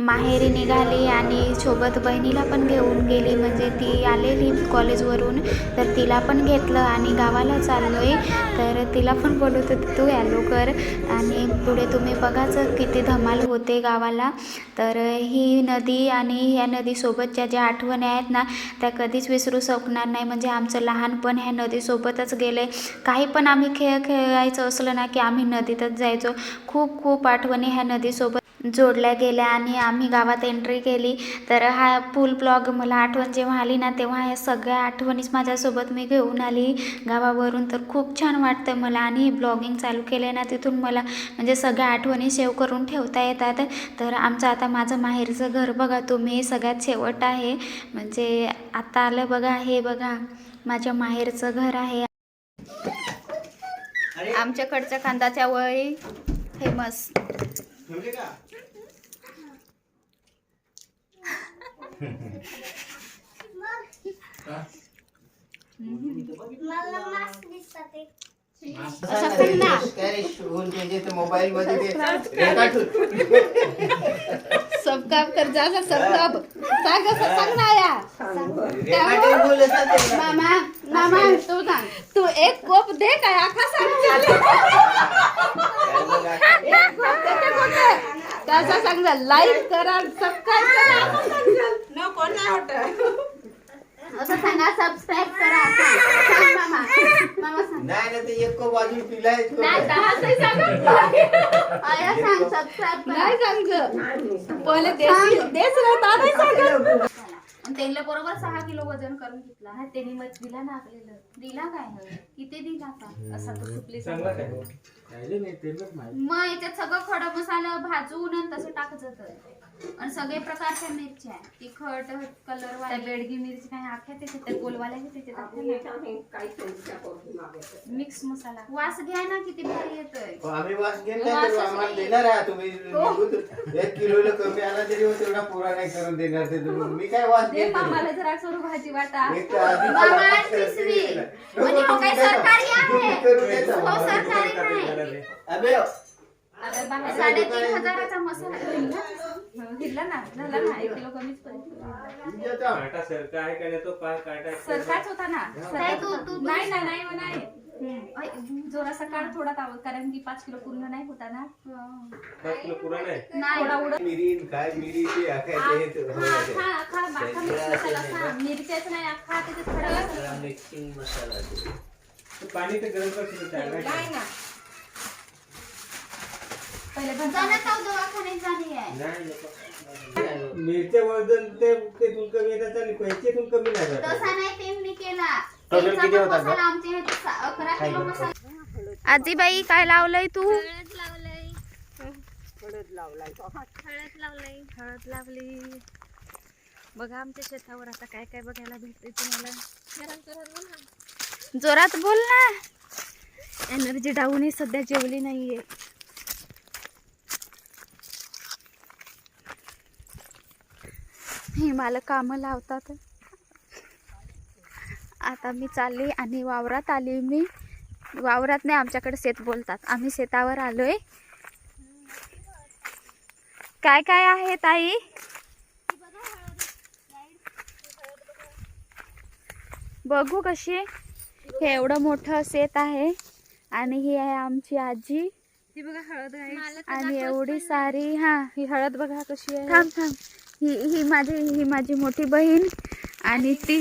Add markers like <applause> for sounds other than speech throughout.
माहेरी निघाली आणि सोबत बहिणीला पण घेऊन गेली. म्हणजे ती आलेली कॉलेजवरून तर तिला पण घेतलं आणि गावाला चाललो आहे तर तिला पण बोलत होते तू यालो कर. आणि पुढे तुम्ही बघाच किती धमाल होते गावाला. तर ही नदी आणि ह्या नदीसोबतच्या ज्या आठवणी आहेत ना त्या कधीच विसरू शकणार नाही. म्हणजे आमचं लहानपण ह्या नदीसोबतच गेले काही पण आम्ही खेळ खेळायचं असलं ना की आम्ही नदीतच जायचो. खूप खूप आठवणी ह्या नदीसोबत जोडल्या गेल्या आणि आम्ही गावात एंट्री केली. तर हा पूल ब्लॉग मला आठवण जेव्हा आली ना तेव्हा ह्या सगळ्या आठवणीच माझ्यासोबत मी घेऊन आली. गावावरून तर खूप छान वाटतं मला आणि ब्लॉगिंग चालू केले ना तिथून मला म्हणजे सगळ्या आठवणी सेव्ह करून ठेवता येतात. तर आमचं आता माझं माहेरचं घर बघा तुम्ही सगळ्यात शेवट आहे. म्हणजे आता आलं बघा हे बघा माझ्या माहेरचं घर आहे. आमच्याकडच्या कांदाच्या वळी फेमस ठेवले का मोबाईल मध्ये कर जा सब काम सांग सांग ना या मामा मामा तू सांग तू एक कोप दे काय आखा सांग एक कोप सांग लाईक करा सबस्क्राईब करा असं सांगा सबस्क्राईब करा सांग सांग मामा मामा सांग नाही ना ते एक बाजू पिलाय नाही दहा सही सांगत नाही. आया सांग सबस्क्राईब नाही सांग पहिले देस देस राहता नाही सांगत. त्यांना बरोबर सहा किलो वजन करून घेतला. ना त्यांनी मग दिला ना आपल्याला. दिला काय हं? किती दिला का असा तो सुपली मग याच्यात सगळं खडा मसाला भाजून आणि तसं टाकत जातं. आणि सगळे प्रकारच्या मिरच्या तिखट कलर वाल्या बेडगी मिरची काय आख्या त्याच्यात त्या गोलवाल्या त्याच्यात मिक्स मसाला. वास घ्या ना किती भारी येतोय. आम्ही वास घेत नाही तर आम्हाला देणार आहे तुम्ही निघून एक किलो कमी आला तरी हो तेवढा पुरा नाही करून देणार ते तुम्ही. मी काय वास दे घेत मामाला जरा सोडू भाजी वाटा. मामा पिशवी. म्हणजे तो सरकारी आहे. हो, सरकारी नाही. अबे, साडेतीन हजाराचा मसाला घेतला ना झाला ना एक किलो कमीच तर काटा सरका आहे का नाही तो पाय काटा सरकाच होता ना. नाही ना नाही नाही. अय, जोरासा काढ थोडा तावत कारण की पाच किलो पूर्ण नाही होता ना. पाच किलो पुरा नाही? नाही. थोडा उडत. मिरी काय मिरी ते अख्या ते हे हा, अख्खा अख्खा बाका मिक्स मसाला खा. मिरच्याच नाही अख्खा त्याच्यात खडा मसाला. मिक्सिंग मसाला ते. ते पाणी ते गरम करतो ताव नाही नको. मिरच्या वजन ते तेथून कमी येतात आणि पैसेतून कमी नाही जात. तसा नाही त्यांनी केला. टोटल त्यांचा किती पण होता मसाला आमच्या ह्याच्यात सा- अकरा किलो मसाला. आजीबाई काय लावलंय तू? हळद लावलंय. हळद लावलंय हळद लावली. बघा आमच्या शेतावर आता काय काय बघायला भेटते तुम्हाला. जोरात बोल ना. एनर्जी डाऊन आहे सध्या जेवली नाहीये. हे मला कामं लावतात. आता मी चालली आणि वावरात आली मी. वावरात नाही आमच्याकडे शेत बोलतात. आम्ही शेतावर आलोय. काय काय आहे ताई? बघू कशी. हे एवढं मोठं शेत आहे. आणि ही आहे आमची आजी. बघा हळद आहे. आणि एवढी सारी हा ही हळद बघा कशी आहे. थांब थांब. ही ही माझी ही माझी मोठी बहीण आणि ती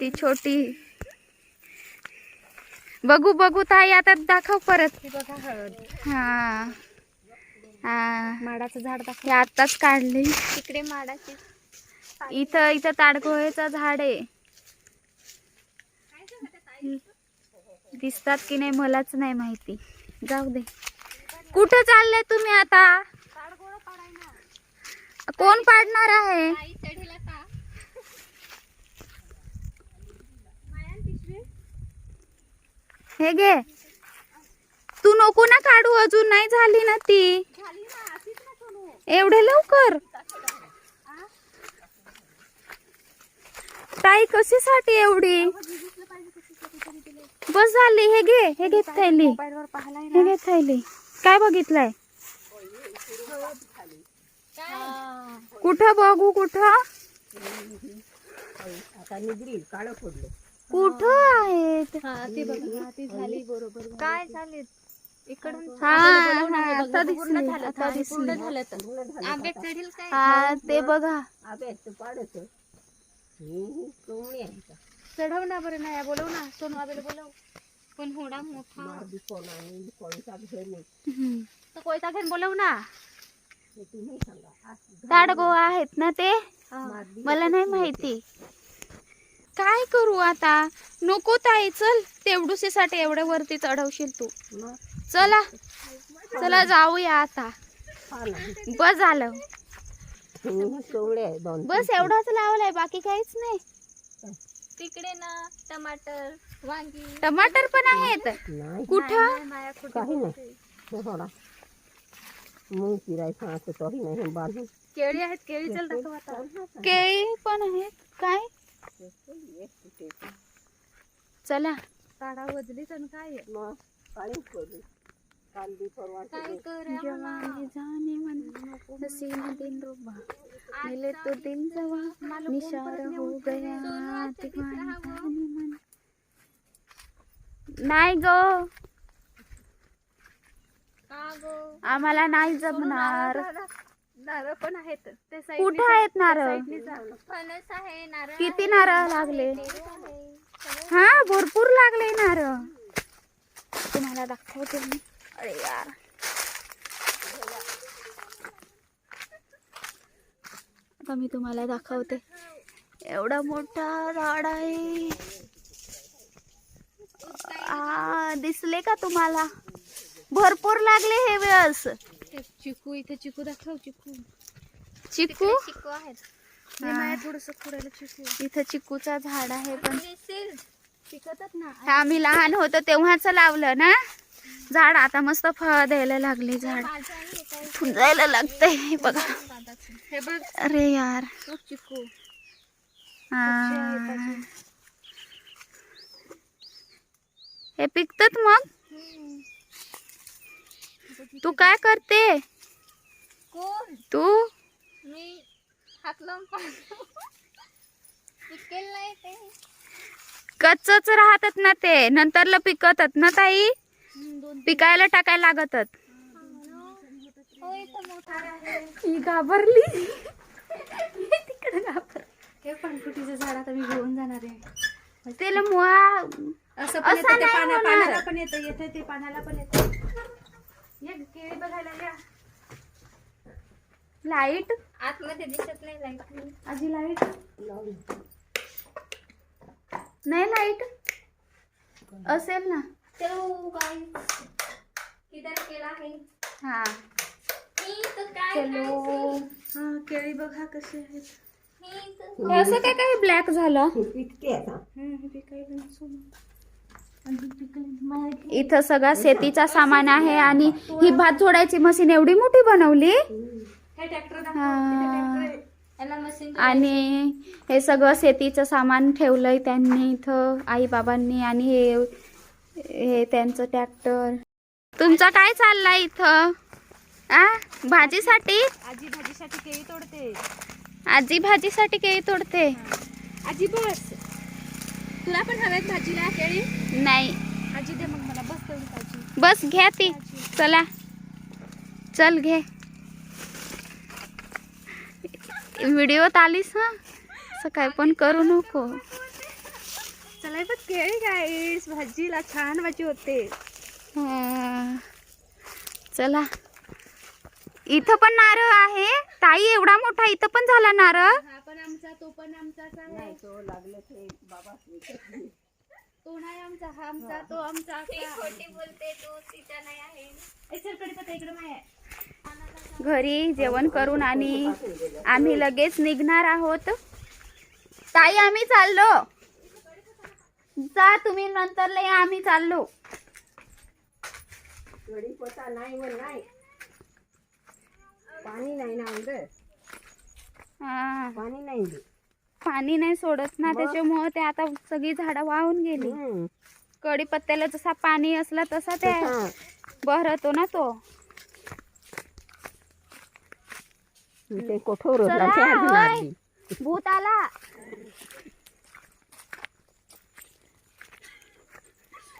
ती छोटी. बघू बघू ताई आता दाखव परत. ती बघा हळद. हा. हा. माडाचं झाड दाखव. आत्ताच काढली. तिकडे माडाची. इथं इथं ताडगोळेचं झाड आहे. दिसतात की नाही मलाच नाही माहिती. जाऊ दे. कुठं चाललंय तुम्ही आता? कोण पाडणार आहे? हे घे. तू नको ना काढू अजून नाही झाली ना ती. एवढे लवकर? ताई कशासाठी एवढी? बस झाली हे घे हे घे थैली. हे घे थैली. काय बघितलंय? कुठं बघू कुठं? आता निगडील काळं पडलं. कुठं आहेत? काय झाले? इकडून हा हा, आता दिसले आता दिसले. आंबे चढील काय? हा ते बघा. अबे तू पाडत कोंबडी आहे का चढव ना बरं नाही बोलव ना. सोनू आबेला बोलव. पण होडा मोठा. मारदी कोण आणि कोणता घेऊन ये. हम्म. तर कोयता घेऊन बोलव ना. ते तुम्ही सांगा आज ताडगो आहेत ना ते? मला नाही माहिती. काय करू आता? नको ताई चल. तेवढुसीसाठी एवढ्या वरती चढवशील तू. चला. चला जाऊया आता. बस झालं. बस एवढाच लावलाय बाकी काहीच नाही. तिकडे ना टमाटर वांगी. टमाटर पण आहेत? कुठं? काही नाही. थोडा मग फिरायचं असं तरी नाही बाजू केळी आहेत केळी चल दाखव आता. केळी पण आहेत. काय? चला. काढा वजलीच आणि काय आहे? मग काळीच पडली कांदी परवा काय कर जवानी जाने मन हसीन दिन रुबा. मिले तो दिल जवा. निशार हो गया. दीवानी जाने मन नाही गो. आम्हाला नाही जमणार. नारळ पण आहेत. ते कुठं आहेत नारळ? फणस आहे नारळ किती नारळ लागले? हा भरपूर लागले नारळ. तुम्हाला दाखवते मी. अरे यार. आता मी तुम्हाला दाखवते. एवढा मोठा झाड आहे. आ, दिसले का तुम्हाला? भरपूर लागले हे वेळस चिकू इथे चिकू दाखव चिकू. चिकू? चिकू आहेत. हा. थोडस पुढे चिकू इथं चिकूचा झाड आहे पण. पिकतच ना. हे आम्ही लहान होतो तेव्हाच लावलं ना. झाड आता मस्त फळ द्यायला लागले झाड. फुंजायला लागतंय हे बघा. हे अरे यार. चिकू. हा. हे पिकतात मग? तू काय करते? कोण? तू? मी हात लावून पाहतो. पिकेल नाही ते. कच्चच राहतात ना ते. नंतरला पिकतात ना ताई? पिकायला टाकायला लागतात. हो ही घाबरली. तिकडे घाबर. हे पानफुटीचं झाड आता मी घेऊन जाणार आहे. त्याला मुळा असं पण येतं ते पाना. पानाला पण येतं येतं ते पानाला पण येतं ये केळी बघायला या. लाइट? आतमध्ये दिसत नाही लाइट. आजी लाइट? नाही लाइट? असेल ना. चलो गाइस किधर केला आहे. हा. मी तर काय चलो. हा केळी बघा कशी आहेत. हे असं काय काय ब्लॅक झालं? पिकते आता इथं सगळा शेतीचा सामान आहे आणि ही भात जोडायची मशीन एवढी मोठी बनवली. आणि हे सगळं शेतीचं सामान ठेवलंय त्यांनी इथं आई बाबांनी आणि हे हे त्यांचं ट्रॅक्टर. तुमचं काय चाललंय इथं? आ? भाजीसाठी? आजी भाजीसाठी केळी तोडते. आजी भाजीसाठी केळी तोडते. आजी बस. तुला पण हव्यात भाजीला केळी? नाही. आजी दे मग मला बस तेवढी भाजी. बस घ्या ती. चला. चल घे. व्हिडिओत आलीस हा? असं काय पण करू नको. चला बघ केळी गाईस भाजीला छान भाजी होते. हा. चला. इथं पण नारळ आहे. ताई एवढा मोठा इथं पण झाला नारळ? हा पण आमचा तो पण आमचाच आहे. तो लागले ते बाबा. तो नाही आमचा हा आमचा तो आमचा खोटी बोलते तो तिचा नाही आहे. इकडे नाही आहे घरी जेवण करून आणि आम्ही लगेच निघणार आहोत. ताई आम्ही चाललो. जा तुम्ही नंतर लय आम्ही चाललो. कढीपत्ता नाही नाही. पाणी नाही ना अंदर. पाणी नाही पाणी नाही सोडत ना त्याच्यामुळे ते आता सगळी झाडं वाहून गेली. हम्म. कढीपत्त्याला जसा पाणी असला तसा ते. बहरतो ना तो. भूत आला.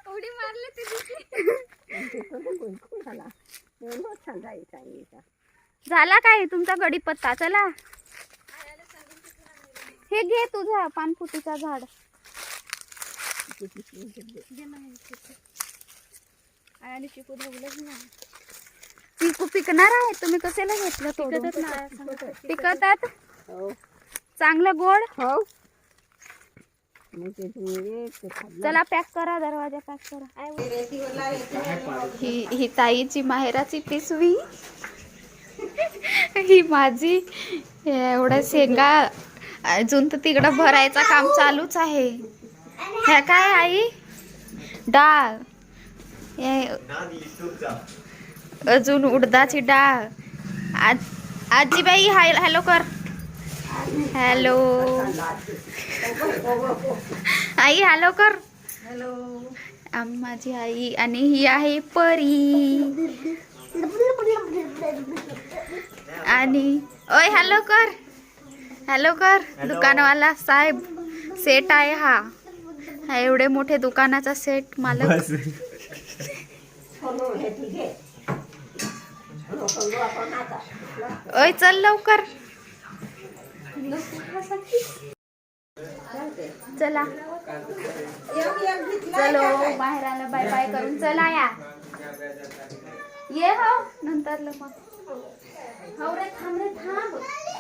उडी मारली ती झाला काय तुमचा गडीपत्ता चला. हे घे तुझा पानफुटीचा झाड. आणि चिकू धवलंच नाही. चिकू पिकणार आहे. तुम्ही कशाला घेतलं तोडून? पिकतात हो चांगलं गोड? हो. चला पॅक करा दरवाजा पॅक करा. ही ही ताईची माहेराची पिसवी ही माझी एवढ्या शेंगा अजून तर तिकडं भरायचं काम चालूच आहे. ह्या काय आई? डाळ. अजून उडदाची डाळ. आज आजीबाई हाय हॅलो कर. हॅलो. आई हॅलो कर. आम- माझी आई आणि ही आहे परी. <laughs> आणि ओय हॅलो कर. हॅलो कर दुकानवाला साहेब सेट आहे हा. हा एवढे मोठे दुकानाचा सेट मालक. ओय चल लवकर. चला. चलो बाहेर आला बाय बाय करून चला या. ये हो नंतर मग हो रे थांब रे थांब.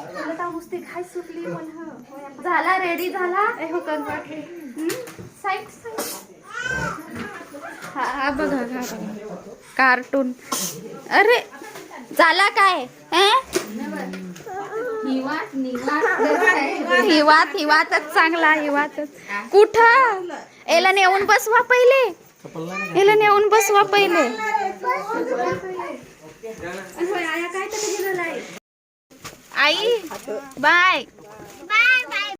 मला नुसती सुटली झाला रेडी झाला? ए हो कंगवाटली साईड साईड हा हा बघा हा बघा. कार्टून. अरे झाला काय? <laughs> हिवात हिवातच चांगला हिवातच. कुठं? याला नेऊन बसवा पहिले. याला नेऊन बसवा पहिले. आई बाय. Bye bye.